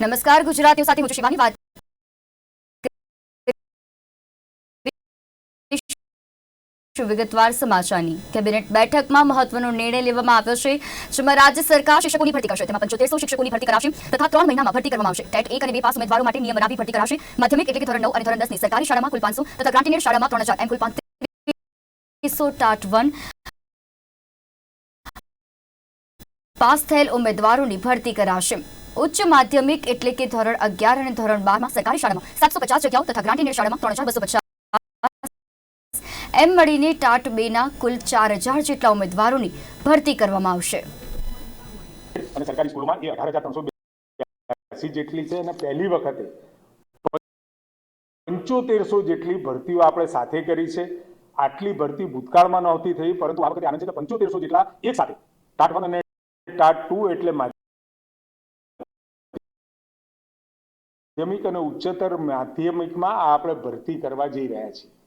નમસ્કાર, ગુજરાતીઓ સાથે હું શિવાની. વાત વિગતવાર સમાચારની. કેબિનેટ બેઠકમાં મહત્વનો નિર્ણય લેવામાં આવ્યો છે, જેમાં રાજ્ય સરકાર શિક્ષકોની ભરતી કરશે. તેમાં પંચોતેરસો શિક્ષકોની ભરતી કરાશે તથા ત્રણ મહિનામાં ભરતી કરવામાં આવશે. ટેટ એક અને બે પાસ ઉમેદવારો માટે નિયમ બનાવી ભરતી કરાશે. માધ્યમિક એટલે કે ધોરણ નવ અને ધોરણ દસની સરકારી શાળામાં કુલ પાંચસો તથા ગ્રાન્ટીનેટ શાળામાં ત્રણ હજાર એમ કુલ પાંત્રીસો ટાટ વન પાસ થયેલ ઉમેદવારોની ભરતી કરાશે. ઉચ્ચ માધ્યમિક એટલે કે ધોરણ અગિયાર અને ધોરણ બારમાં સરકારી શાળામાં સાતસો પચાસ જગ્યાઓ તથા ગ્રાન્ટીની શાળામાં ત્રણ હજાર બસો પચાસ. એમ મળીને ટાટ બેના કુલ ચાર હજાર જેટલા ઉમેદવારોની ભરતી કરવામાં આવશે. સરકારી સ્કૂલમાં ત્રણસો બ્યાસી જેટલી છે અને પહેલી વખતે પંચોતેરસો જેટલી ભરતીઓ આપણે સાથે કરી છે. આટલી ભરતી ભૂતકાળમાં નહોતી થઈ, પરંતુ આ વખતે આનંદ છે કે પંચોતેરસો જેટલા એક સાથે. ટાટ વન અને ટાટ ટુ એટલે માધ્યમિક અને ઉચ્ચતર માધ્યમિકમાં આ આપણે ભરતી કરવા જઈ રહ્યા છીએ.